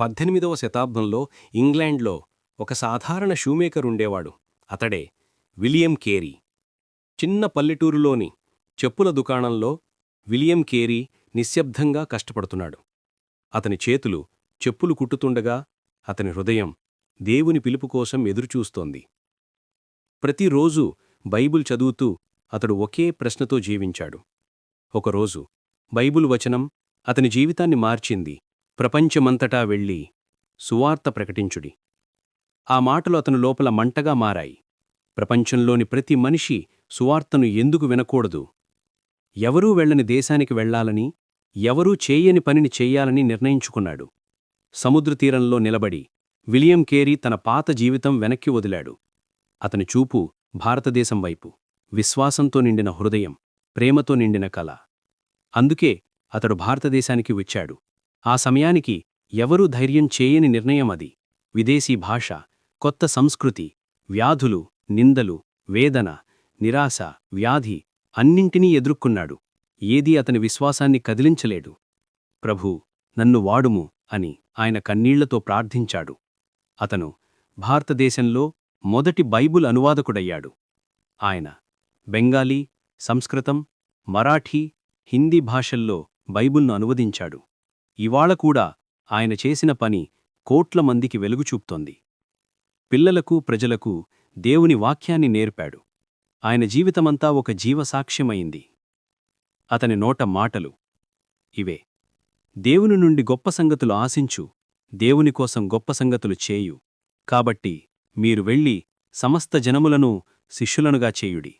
పద్దెనిమిదవ శతాబ్దంలో ఇంగ్లాండ్లో ఒక సాధారణ షూమేకర్ ఉండేవాడు అతడే విలియం కేరీ. చిన్న పల్లెటూరులోని చెప్పుల దుకాణంలో విలియం కేరీ నిశ్శబ్దంగా కష్టపడుతున్నాడు. అతని చేతులు చెప్పులు కుట్టుతుండగా అతని హృదయం దేవుని పిలుపు కోసం ఎదురుచూస్తోంది. ప్రతిరోజూ బైబుల్ చదువుతూ అతడు ఒకే ప్రశ్నతో జీవించాడు. ఒకరోజు బైబుల్ వచనం అతని జీవితాన్ని మార్చింది. ప్రపంచమంతటా వెళ్ళి సువార్త ప్రకటించుడి. ఆ మాటలు అతను లోపల మంటగా మారాయి. ప్రపంచంలోని ప్రతి మనిషి సువార్తను ఎందుకు వినకూడదు? ఎవరూ వెళ్ళని దేశానికి వెళ్ళాలని ఎవరూ చేయని పనిని చెయ్యాలని నిర్ణయించుకున్నాడు. సముద్రతీరంలో నిలబడి విలియం కేరీ తన పాత జీవితం వెనక్కి వదిలాడు. అతని చూపు భారతదేశం వైపు విశ్వాసంతో నిండిన హృదయం ప్రేమతో నిండిన కల. అందుకే అతడు భారతదేశానికి వచ్చాడు. ఆ సమయానికి ఎవరూ ధైర్యం చేయని నిర్ణయం అది. విదేశీ భాష కొత్త సంస్కృతి వ్యాధులు నిందలు వేదన నిరాశ వ్యాధి అన్నింటినీ ఎదుర్కొన్నాడు. ఏదీ అతని విశ్వాసాన్ని కదిలించలేడు. ప్రభూ నన్ను వాడుము అని ఆయన కన్నీళ్ళతో ప్రార్థించాడు. అతను భారతదేశంలో మొదటి బైబుల్ అనువాదకుడయ్యాడు. ఆయన బెంగాలీ సంస్కృతం మరాఠీ హిందీ భాషల్లో బైబుల్ను అనువదించాడు. ఇవాళ కూడా ఆయన చేసిన పని కోట్ల మందికి వెలుగుచూపుతోంది పిల్లలకు ప్రజలకు దేవుని వాక్యాన్ని నేర్పాడు. ఆయన జీవితమంతా ఒక జీవసాక్ష్యమైంది. అతని నోట మాటలు ఇవే. దేవుని నుండి గొప్ప సంగతులు ఆశించు. దేవుని కోసం గొప్ప సంగతులు చేయు. కాబట్టి మీరు వెళ్ళి సమస్త జనములను శిష్యులనుగా చేయుడి.